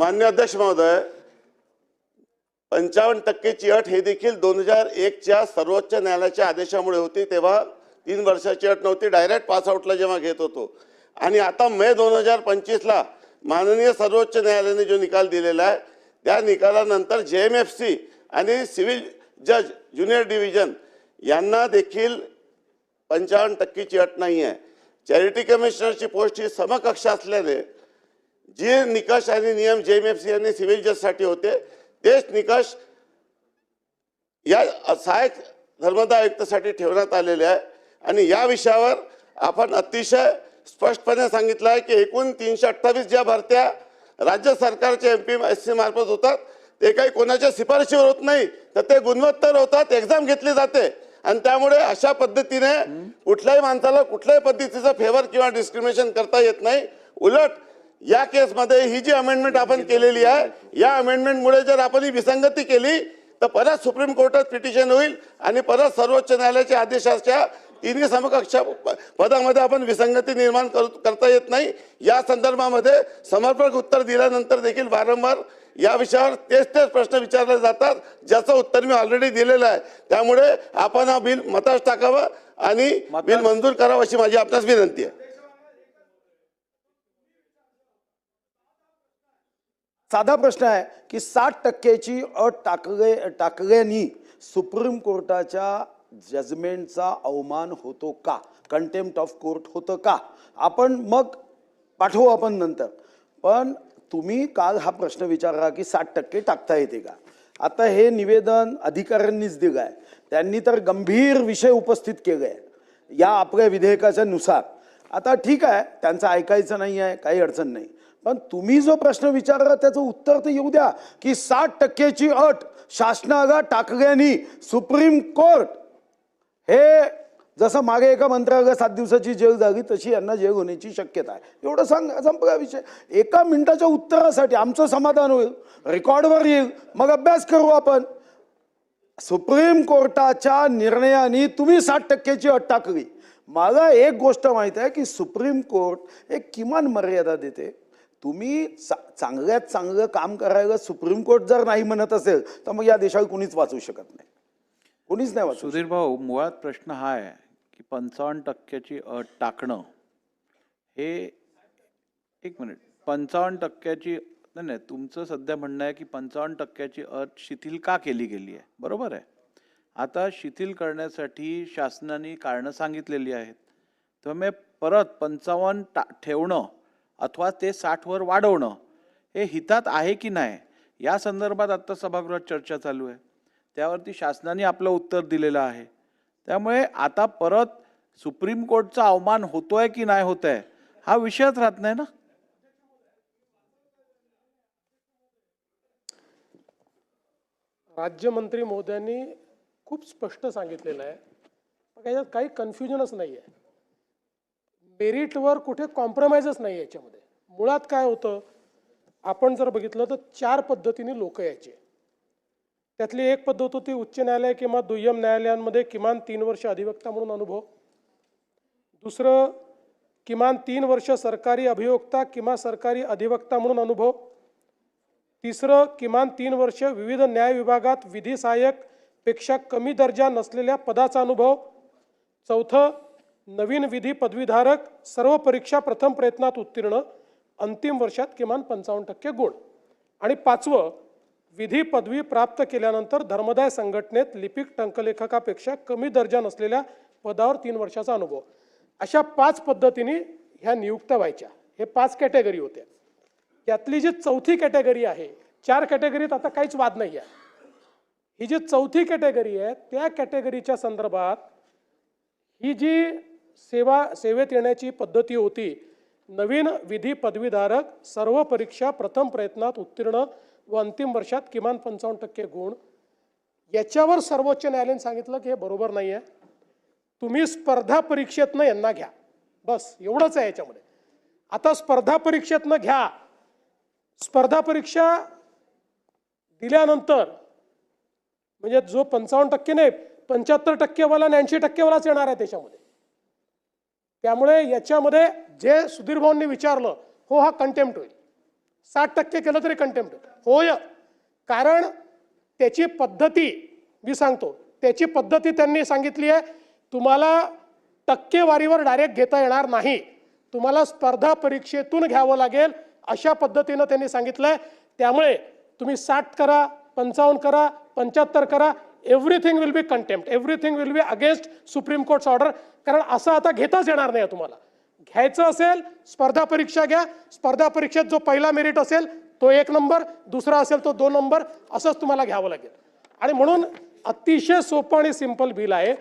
मान्य अध्यक्ष महोदय पंचावन्न टक्केची अट हे देखील दोन हजार एकच्या सर्वोच्च न्यायालयाच्या आदेशामुळे होती तेव्हा तीन वर्षाची अट नव्हती डायरेक्ट पासआउटला जेव्हा घेत होतो. आणि आता मे दोन हजार पंचवीसला माननीय सर्वोच्च न्यायालयाने जो निकाल दिलेला आहे त्या निकालानंतर जे एम एफ सी आणि सिव्हिल जज ज्युनियर डिव्हिजन यांना देखील पंचावन्न टक्केची अट नाही आहे चॅरिटी कमिशनरची पोस्ट ही समकक्ष असल्याने जे निकष आणि नियम जे एम एफ सी आणि सिव्हिल जजसाठी होते तेच निकष या सहाय्यक धर्मदा आयुक्तासाठी ठेवण्यात आलेले आहे. आणि या विषयावर आपण अतिशय स्पष्टपणे सांगितलं आहे की एकूण तीनशे अठ्ठावीस ज्या भरत्या राज्य सरकारच्या एम पी एस सी मार्फत होतात ते काही कोणाच्या शिफारशीवर होत नाही तर ते गुणवत्तर होतात एक्झाम घेतली जाते. आणि त्यामुळे अशा पद्धतीने कुठल्याही माणसाला कुठल्याही पद्धतीचं फेवर किंवा डिस्क्रिमिनेशन करता येत नाही. उलट या केसमध्ये ही जी अमेंडमेंट आपण केलेली आहे या अमेंडमेंटमुळे जर आपण ही विसंगती केली तर परत सुप्रीम कोर्टात पिटिशन होईल आणि परत सर्वोच्च न्यायालयाच्या आदेशाच्या तिन्ही समकक्ष पदामध्ये आपण विसंगती निर्माण करू करता येत नाही. या संदर्भामध्ये समर्पक उत्तर दिल्यानंतर देखील वारंवार या विषयावर तेच तेच प्रश्न विचारले जातात ज्याचं उत्तर मी ऑलरेडी दिलेलं आहे. त्यामुळे आपण हा बिल मतास टाकावं आणि बिल मंजूर करावं अशी माझी आपणास विनंती आहे. साधा प्रश्न आहे की साठ टक्क्याची अट टाकले टाकल्यानी सुप्रीम कोर्टाच्या जजमेंटचा अवमान होतो का? कंटेम्प्ट ऑफ कोर्ट होतं का? आपण मग पाठवू आपण नंतर. पण तुम्ही काल हा प्रश्न विचारला की साठ टक्के टाकता येते का? आता हे निवेदन अधिकाऱ्यांनीच दिलं आहे त्यांनी तर गंभीर विषय उपस्थित केले. आहे या आपल्या विधेयकाच्या नुसार. आता ठीक आहे त्यांचं ऐकायचं नाही आहे काही अडचण नाही. पण तुम्ही जो प्रश्न विचारला त्याचं उत्तर तर येऊ द्या की साठ टक्केची अट शासनाला टाकल्याने सुप्रीम कोर्ट हे जसं मागे एका मंत्र्याला सात दिवसाची जेल झाली तशी यांना जेल होण्याची शक्यता आहे. एवढं सांग संपला विषय. एका मिनिटाच्या उत्तरासाठी आमचं समाधान होईल रेकॉर्डवर येईल. मग अभ्यास करू आपण. सुप्रीम कोर्टाच्या निर्णयाने तुम्ही साठ टक्क्याची अट टाकली. मला एक गोष्ट माहीत आहे की सुप्रीम कोर्ट एक किमान मर्यादा देते. तुम्ही चा चांगल्यात चांगलं काम करायला सुप्रीम कोर्ट जर नाही म्हणत असेल तर मग या देशाला कुणीच वाचू शकत नाही. कुणीच नाही वाचू सुधीर भाऊ मुळात प्रश्न हा आहे की पंचावन्न टक्क्याची अट टाकणं हे एक मिनिट. पंचावन्न टक्क्याची नाही नाही तुमचं सध्या म्हणणं आहे की पंचावन्न टक्क्याची अट शिथिल का केली गेली आहे? बरोबर आहे. आता शिथिल करण्यासाठी शासनाने कारणं सांगितलेली आहेत. त्यामुळे परत पंचावन्न टा ठेवणं अथवा ते साठवर वाढवणं हे हितात आहे की नाही या संदर्भात आत्ता सभागृहात चर्चा चालू आहे. त्यावरती शासनाने आपलं उत्तर दिलेलं आहे. त्यामुळे आता परत सुप्रीम कोर्टचा अवमान होतोय की नाही होत आहे हा विषयच राहत नाही ना? राज्यमंत्री महोदयांनी खूप स्पष्ट सांगितलेलं आहे. याच्यात काही कन्फ्युजनच नाही आहे मेरिटवर कुठे कॉम्प्रोमाइजच नाही याच्यामध्ये. मुळात काय होतं? आपण जर बघितलं तर चार पद्धतीने लोक यायचे. त्यातली एक पद्धत होती उच्च न्यायालय किंवा दुय्यम न्यायालयांमध्ये किमान तीन वर्ष अधिवक्ता म्हणून अनुभव. दुसरं किमान तीन वर्ष सरकारी अभियोक्ता किंवा सरकारी अधिवक्ता म्हणून अनुभव. तिसरं किमान तीन वर्ष विविध न्याय विभागात विधी सहाय्यकपेक्षा कमी दर्जा नसलेल्या पदाचा अनुभव. चौथं नवीन विधी पदवीधारक सर्व परीक्षा प्रथम प्रयत्नात उत्तीर्ण अंतिम वर्षात किमान पंचावन्न टक्के गुण. आणि पाचवं विधी पदवी प्राप्त केल्यानंतर धर्मदाय संघटनेत लिपिक टंकलेखकापेक्षा कमी दर्जा नसलेल्या पदावर तीन वर्षाचा अनुभव. अशा पाच पद्धतीने ह्या नियुक्त्या व्हायच्या. हे पाच कॅटेगरी होत्या. यातली जी चौथी कॅटेगरी आहे चार कॅटेगरीत आता काहीच वाद नाही आहे. ही जी चौथी कॅटेगरी आहे त्या कॅटेगरीच्या संदर्भात ही जी सेवा सेवेत येण्याची पद्धती होती. नवीन विधी पदवीधारक सर्व परीक्षा प्रथम प्रयत्नात उत्तीर्ण व अंतिम वर्षात किमान पंचावन्न टक्के गुण. याच्यावर सर्वोच्च न्यायालयाने सांगितलं की हे बरोबर नाही आहे तुम्ही स्पर्धा परीक्षेतनं यांना घ्या. बस एवढंच आहे याच्यामध्ये. आता स्पर्धा परीक्षेतनं घ्या. स्पर्धा परीक्षा दिल्यानंतर म्हणजे जो पंचावन्न टक्के नाही पंच्याहत्तर टक्केवाला आणि ऐंशी टक्केवालाच येणार आहे त्याच्यामध्ये. त्यामुळे याच्यामध्ये जे सुधीर भाऊंनी विचारलं हो हा कंटेम्प्ट होईल. साठ टक्के केलं तरी कंटेम्प्ट होय. कारण त्याची पद्धती मी सांगतो त्याची पद्धती त्यांनी सांगितली आहे तुम्हाला टक्केवारीवर डायरेक्ट घेता येणार नाही. तुम्हाला स्पर्धा परीक्षेतून घ्यावं लागेल अशा पद्धतीनं त्यांनी सांगितलं आहे त्यामुळे तुम्ही साठ करा पंचावन्न करा पंच्याहत्तर करा everything will be contempt everything will be against Supreme Court's order कारण असं आता घेताच येणार नाही तुम्हाला. घ्यायचं असेल स्पर्धा परीक्षा घ्या. स्पर्धा परीक्षेत जो पहिला मेरिट असेल तो एक नंबर दुसरा असेल तो दोन नंबर असंच तुम्हाला घ्यावं लागेल. आणि म्हणून अतिशय सोपं आणि सिंपल बिल आहे.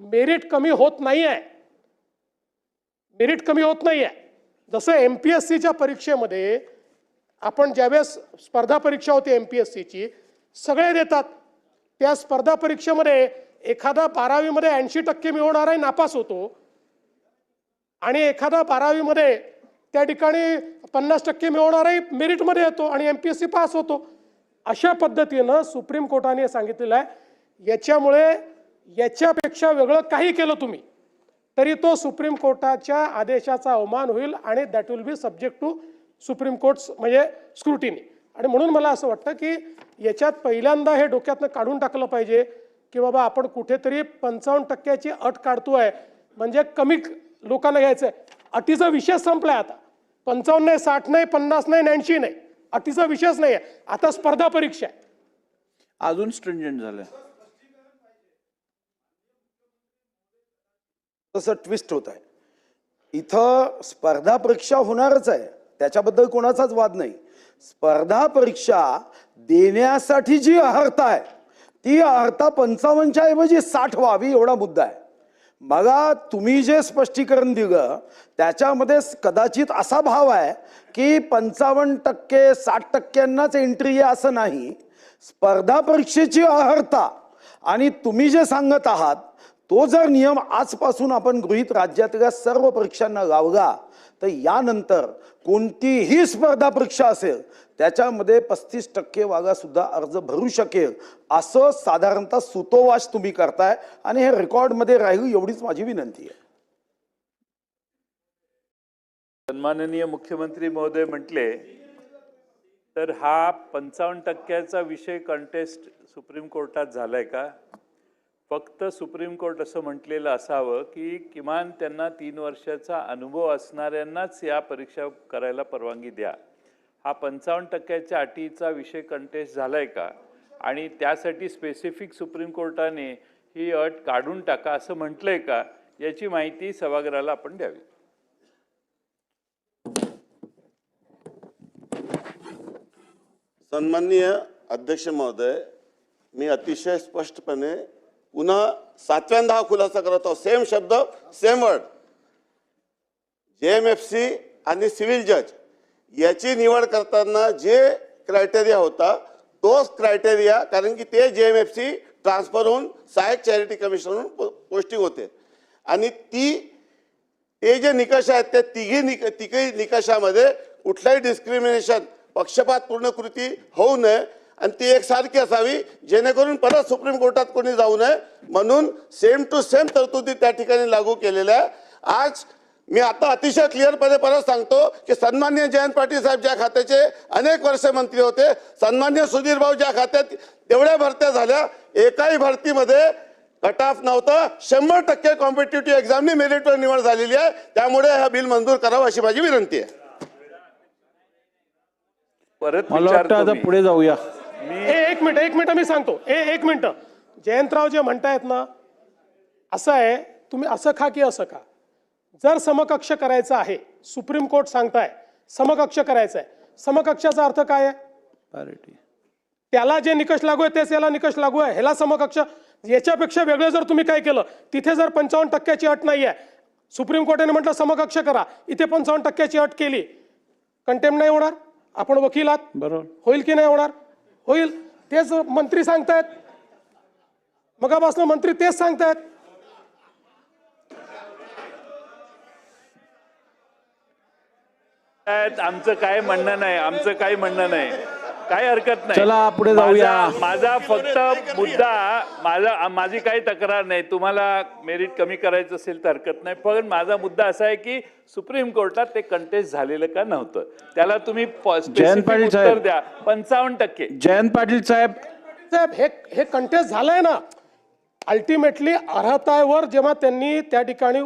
मेरिट कमी होत नाही आहे मेरिट कमी होत नाही आहे जसं एम पी एस सीच्या परीक्षेमध्ये आपण ज्यावेळेस स्पर्धा परीक्षा होती एम पी एस सीची सगळे देतात. त्या स्पर्धा परीक्षेमध्ये एखादा बारावीमध्ये ऐंशी टक्के मिळवणाराही नापास होतो. आणि एखादा बारावीमध्ये त्या ठिकाणी पन्नास टक्के मिळवणाराही मेरिटमध्ये येतो आणि M P S C pass होतो. अशा पद्धतीनं सुप्रीम कोर्टाने सांगितलेलं आहे. याच्यामुळे याच्यापेक्षा वेगळं काही केलं तुम्ही तरी तो सुप्रीम कोर्टाच्या आदेशाचा अवमान होईल आणि that will be subject to Supreme Court's म्हणजे स्क्रुटिनी आणि म्हणून मला असं वाटतं की याच्यात पहिल्यांदा हे डोक्यातनं काढून टाकलं पाहिजे. की बाबा आपण कुठेतरी पंचावन्न टक्क्याची अट काढतोय. म्हणजे कमी लोकांना घ्यायचं आहे अटीचा विषय संपलाय आता. पंचावन्न नाही साठ नाही पन्नास नाही ऐंशी नाही. अटीचा विषयच नाही आहे आता स्पर्धा परीक्षा आहे. अजून स्ट्रिंजंट झालंय. तसं ट्विस्ट होत आहे. इथं स्पर्धा परीक्षा होणारच आहे. त्याच्याबद्दल कोणाचाच वाद नाही. स्पर्धा परीक्षा देण्यासाठी जी अर्हता आहे. ती अर्हता पंचावन्नच्या ऐवजी साठ व्हावी एवढा मुद्दा आहे. बघा तुम्ही जे स्पष्टीकरण दिलं त्याच्यामध्ये कदाचित असा भाव आहे की पंचावन्न टक्के साठ टक्क्यांनाच एंट्री आहे असं नाही. स्पर्धा परीक्षेची अर्हता आणि तुम्ही जे सांगत आहात तो जर नियम आजपासून आपण गृहीत राज्यातल्या सर्व परीक्षांना लावला तर यानंतर कोणतीही स्पर्धा परीक्षा असेल त्याच्यामध्ये पस्तीस टक्के वागासुद्धा अर्ज भरू शकेल असं साधारणतः सुतोवाच तुम्ही करताय. आणि हे रेकॉर्डमध्ये राहील एवढीच माझी विनंती आहे. सन्माननीय मुख्यमंत्री महोदय म्हटले तर हा पंचावन्न टक्क्याचा विषय कंटेस्ट सुप्रीम कोर्टात झालाय का? फक्त सुप्रीम कोर्ट असं म्हटलेलं असावं की किमान त्यांना तीन वर्षाचा अनुभव असणाऱ्यांनाच या परीक्षा करायला परवानगी द्या. हा पंचावन्न टक्क्याच्या अटीचा विषय कंटेस्ट झालाय का? आणि त्यासाठी स्पेसिफिक सुप्रीम कोर्टाने ही अट काढून टाका असं म्हटलंय का? याची माहिती सभागृहाला आपण द्यावी. सन्माननीय अध्यक्ष महोदय मी अतिशय स्पष्टपणे पुन्हा सातव्यांदा हा खुलासा करत आहोत. सेम शब्द same word J M F C आणि सिव्हिल जज याची निवड करताना जे क्रायटेरिया होता तोच क्रायटेरिया कारण की ते जे एम एफ सी ट्रान्सफर होऊन सहाय्यक चॅरिटी कमिशनर म्हणून पोस्टिंग होते. आणि ती ते जे निकष आहेत त्या तिघी निक तिघी निकषामध्ये कुठलाही डिस्क्रिमिनेशन पक्षपात पूर्ण कृती होऊ नये आणि ती एकसारखी असावी जेणेकरून परत सुप्रीम कोर्टात कोणी जाऊ नये. म्हणून सेम टू सेम तरतुदी त्या ठिकाणी लागू केलेल्या आज मी आता अतिशय क्लिअरपणे परत सांगतो की सन्मान्य जयंत पाटील साहेब ज्या खात्याचे अनेक वर्ष मंत्री होते सन्मान्य सुधीर भाऊ ज्या खात्यात तेवढ्या भरत्या झाल्या एकाही भरतीमध्ये कट ऑफ नव्हतं. शंभर टक्के कॉम्पिटेटिव्ह एक्झामनी मेरिटवर निवड झालेली आहे. त्यामुळे हा बिल मंजूर करावं अशी माझी विनंती आहे. परत मला वाटतं विचारतो आता मी. पुढे जाऊया. एक मिनिट एक मिनिट मी सांगतो. ए एक मिनिट. जयंतराव जे म्हणतायत ना असं आहे तुम्ही असं खा की असं खा. जर समकक्ष करायचं आहे सुप्रीम कोर्ट सांगताय समकक्ष करायचं आहे. समकक्षाचा अर्थ काय आहे? पॅरिटी त्याला जे निकष लागू आहे तेच याला निकष लागू आहे. ह्याला समकक्ष याच्यापेक्षा वेगळं जर तुम्ही काय केलं तिथे जर पंचावन्न टक्क्याची अट नाही आहे सुप्रीम कोर्टाने म्हटलं समकक्ष करा. इथे पंचावन्न टक्क्याची अट केली. कंटेम नाही होणार? आपण वकील आहात? बरोबर. होईल की नाही होणार? होईल तेच मंत्री सांगतायत. मगापासून मंत्री तेच सांगतायत. आमचं काय म्हणणं नाही आमचं काही म्हणणं नाही. काही हरकत नाही. चला, पुढे जाऊया. माझा- फक्त मुद्दा माझा माझी काही तक्रार नाही. तुम्हाला मेरिट कमी करायचं असेल तर हरकत नाही. पण माझा मुद्दा असा आहे की सुप्रीम कोर्टात ते कंटेस्ट झालेलं का नव्हतं? त्याला तुम्ही specific पाटील उत्तर साहेब. द्या. पंचावन्न टक्के. जयंत पाटील साहेब. साहेब हे हे कंटेस्ट झालंय ना. अल्टिमेटली अर्हतावर जेव्हा त्यांनी त्या ठिकाणी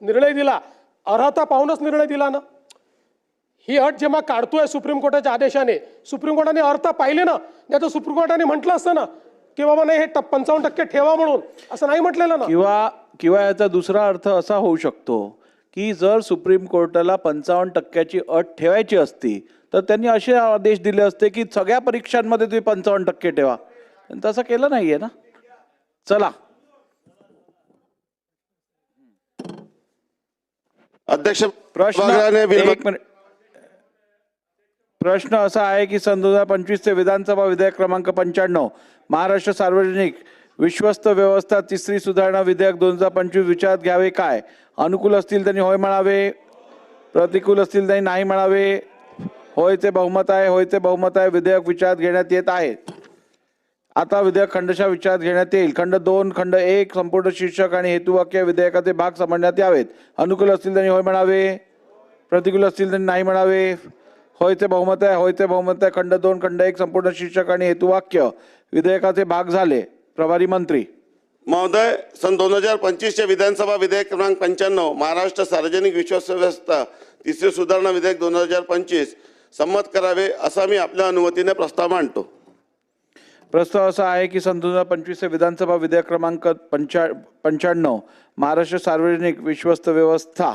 निर्णय दिला अर्हता पाहूनच निर्णय दिला ना. ही अट जेव्हा काढतोय सुप्रीम कोर्टाच्या आदेशाने सुप्रीम कोर्टाने अर्थ पाहिले ना तर सुप्रीम कोर्टाने म्हटलं असतं ना की बाबा नाही हे पंचावन्न टक्के ठेवा म्हणून असं नाही म्हटलेलं ना. किंवा किंवा याचा दुसरा अर्थ असा होऊ शकतो की जर सुप्रीम कोर्टाला पंचावन्न टक्क्याची अट ठेवायची असती तर त्यांनी असे आदेश दिले असते की सगळ्या परीक्षांमध्ये तुम्ही पंचावन्न टक्के ठेवा. पण तसं केलं नाहीये ना. चला. अध्यक्ष प्रश्न एक मिनिट. प्रश्न असा आहे की सन दोन हजार पंचवीसचे विधानसभा विधेयक क्रमांक पंच्याण्णव महाराष्ट्र सार्वजनिक विश्वस्त व्यवस्था तिसरी सुधारणा विधेयक दोन हजार पंचवीस विचारात घ्यावे काय? अनुकूल असतील त्यांनी होय म्हणावे प्रतिकूल असतील त्यांनी नाही म्हणावे होय ते बहुमत आहे होय ते बहुमत आहे विधेयक विचारात घेण्यात येत आहे आता विधेयक खंडशा विचारात घेण्यात येईल. खंड दोन खंड एक संपूर्ण शीर्षक आणि हेतुवाक्य विधेयकाचे भाग समजण्यात यावेत. अनुकूल असतील त्यांनी होय म्हणावे प्रतिकूल असतील त्यांनी नाही म्हणावे होयचे बहुमत आहे होयचे बहुमत आहे. खंड दोन खंड एक संपूर्ण शीर्षक आणि हेतुवाक्य. विधेयकाचे भाग झाले. प्रभारी मंत्री. महोदय सन दोन हजार पंचवीसचे विधानसभा विधेयक क्रमांक पंच्याण्णव महाराष्ट्र सार्वजनिक विश्वास व्यवस्था तिसरी सुधारणा विधेयक दोन हजार पंचवीस. संमत करावे असा मी आपल्या अनुमतीने प्रस्ताव मांडतो. प्रस्ताव असा आहे की सन दोन हजार पंचवीसचे विधानसभा विधेयक क्रमांक पंचा पंच्याण्णव महाराष्ट्र सार्वजनिक विश्वस्त व्यवस्था